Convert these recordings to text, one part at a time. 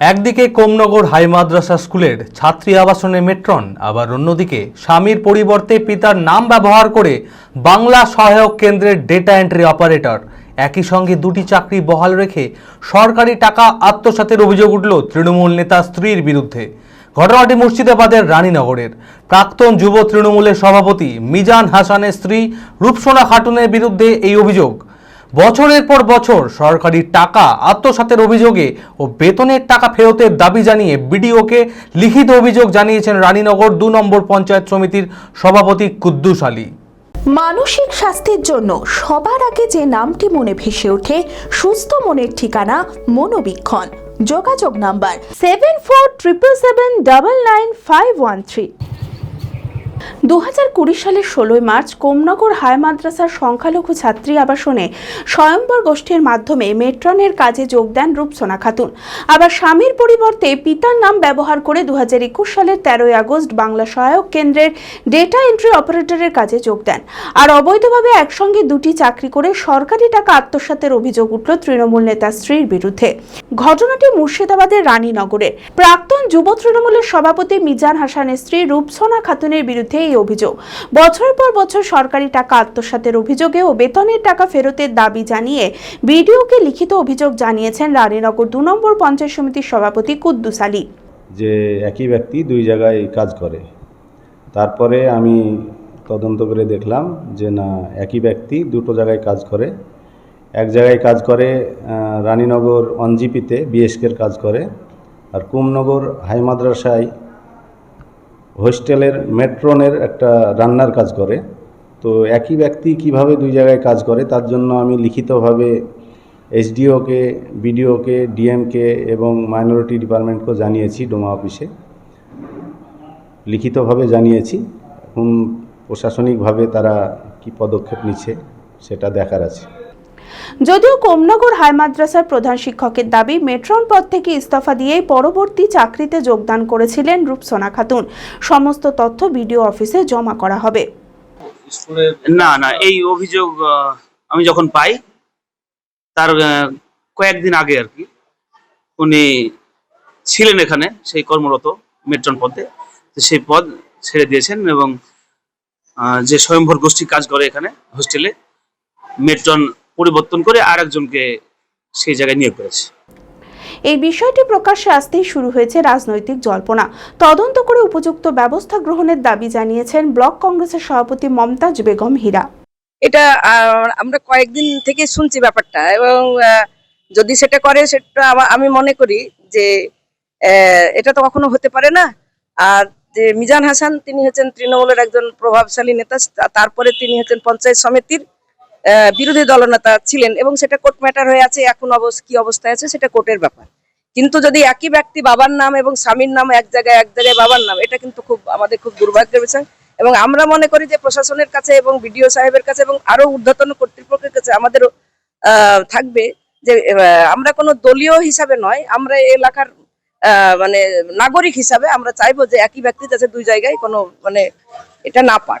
একদিকে কোমনগর হাই মাদ্রাসা স্কুলের ছাত্রী আবাসনে মেট্রন, আবার অন্যদিকে স্বামীর পরিবর্তে পিতার নাম ব্যবহার করে বাংলা সহায়ক কেন্দ্রের ডেটা এন্ট্রি অপারেটর একই সঙ্গে দুটি চাকরি বহাল রেখে সরকারি টাকা আত্মসাতের অভিযোগ উঠল তৃণমূল নেতা স্ত্রীর বিরুদ্ধে। ঘটনাটি মুর্শিদাবাদের রানীনগরের। প্রাক্তন যুব তৃণমূলের সভাপতি মিজান হাসানের স্ত্রী রূপসোনা খাটুনের বিরুদ্ধে এই অভিযোগ। বছরের পর বছর সরকারি টাকা আত্মসাতের অভিযোগে ও বেতনের টাকা ফেরতের দাবি জানিয়ে বিডিওকে লিখিত অভিযোগ জানিয়েছেন রানীনগর দু নম্বর পঞ্চায়েত সমিতির সভাপতি কুদ্দুস আলী। মানসিক স্বাস্থ্যের জন্য সবার আগে যে নামটি মনে ভেসে ওঠে, সুস্থ মনের ঠিকানা মনোবীক্ষণ। যোগাযোগ number seven four triple seven double nine five one three দু কুড়ি সালের ষোলোই মার্চ কোমনগর হাই মাদ্রাসার সংখ্যালঘু ছাত্রী আবাসনে স্বয়ম্বর গোষ্ঠীর মাধ্যমে মেট্রনের কাজে যোগ দেন রূপসোনা খাতুন। আবার স্বামীর পরিবর্তে পিতার নাম ব্যবহার করে দু হাজার একুশ সালের তেরোই আগস্ট বাংলা সহায়ক কেন্দ্রের ডেটা এন্ট্রি অপারেটরের কাজে যোগ দেন। আর অবৈধভাবে একসঙ্গে দুটি চাকরি করে সরকারি টাকা আত্মসাতের অভিযোগ উঠল তৃণমূল নেতা স্ত্রীর বিরুদ্ধে। ঘটনাটি মুর্শিদাবাদের রানীনগরের। প্রাক্তন যুব তৃণমূলের সভাপতি মিজান হাসানের স্ত্রী রূপসোনা খাতুনের বিরুদ্ধে এই অভিযোগ। বছর পর বছর সরকারি টাকা আত্মসাতের অভিযোগে ও বেতনের টাকা ফেরতের দাবি জানিয়ে বিডিওকে লিখিত অভিযোগ জানিয়েছেন রানীনগর দু নম্বর পঞ্চায়েত সমিতির সভাপতি কুদ্দুস আলী। যে একই ব্যক্তি দুই জায়গায় কাজ করে। তারপরে আমি তদন্ত করে দেখলাম যে না, একই ব্যক্তি দুটো জায়গায় কাজ করে। এক জায়গায় কাজ করে রানীনগর অনজিপিতে বিএসকের কাজ করে। আর কুমনগর হাই মাদ্রাসায় হোস্টেলের, মেট্রনের একটা রান্নার কাজ করে। তো একই ব্যক্তি কীভাবে দুই জায়গায় কাজ করে, তার জন্য আমি লিখিতভাবে এসডিওকে, বিডিওকে, ডিএমকে এবং মাইনরিটি ডিপার্টমেন্টকেও জানিয়েছি ডোমা অফিসে। লিখিতভাবে জানিয়েছি, এখন প্রশাসনিকভাবে তারা কি পদক্ষেপ নিচ্ছে সেটা দেখার আছে। যদিও কোমনগর হাই মাদ্রাসার প্রধান শিক্ষকের দাবি মেট্রন পদ থেকে ইস্তফা দিয়েই পরবর্তী চাকরিতে যোগদান করেছিলেন রূপসোনা খাতুন। সমস্ত তথ্য বিডিও অফিসে জমা করা হবে। না না এই অভিযোগ আমি যখন পাই তার কয়েকদিন আগে আর কি উনি ছিলেন এখানে সেই কর্মরত মেট্রন পদে। তো সেই পদ ছেড়ে দিয়েছেন এবং যে স্বয়ংভর গোষ্ঠী কাজ করে এখানে হোস্টেলে মেট্রন পরিবর্তন করে আর একজনকে সেই জায়গায় নিয়োগ করেছে। এই বিষয়টি প্রকাশ্যে আসতেই শুরু হয়েছে রাজনৈতিক জল্পনা। তদন্ত করে উপযুক্ত ব্যবস্থা গ্রহণের দাবি জানিয়েছেন ব্লক কংগ্রেসের সভাপতি মমতাজ বেগম হীরা। এটা আমরা কয়েকদিন থেকে শুনছি ব্যাপারটা এবং যদি সেটা করে সেটা আমি মনে করি যে এটা তো কখনো হতে পারে না। আর যে মিজান হাসান তিনি হচ্ছেন তৃণমূলের একজন প্রভাবশালী নেতা তা- তারপরে তিনি হচ্ছেন পঞ্চায়েত সমিতির বিরোধী দলনেতা ছিলেন এবং সেটা কোর্ট ম্যাটার হয়ে আছে এখন কি অবস্থায় আছে সেটা কোর্টের ব্যাপার। কিন্তু যদি একই ব্যক্তি বাবার নাম এবং স্বামীর নাম এক জায়গায় এক জায়গায় বাবার নাম এটা কিন্তু খুব আমাদের খুব দুর্ভাগ্যের বিষয়। এবং আমরা মনে করি যে প্রশাসনের কাছে এবং বিডিও সাহেবের কাছে এবং আরও ঊর্ধ্বতন কর্তৃপক্ষের কাছে আমাদেরও আহ, থাকবে যে আমরা কোনো দলীয় হিসাবে নয় আমরা এলাকার মানে নাগরিক হিসাবে আমরা চাইব যে একই ব্যক্তি যাতে দুই জায়গায় কোনো মানে এটা না পাক।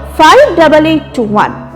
588821.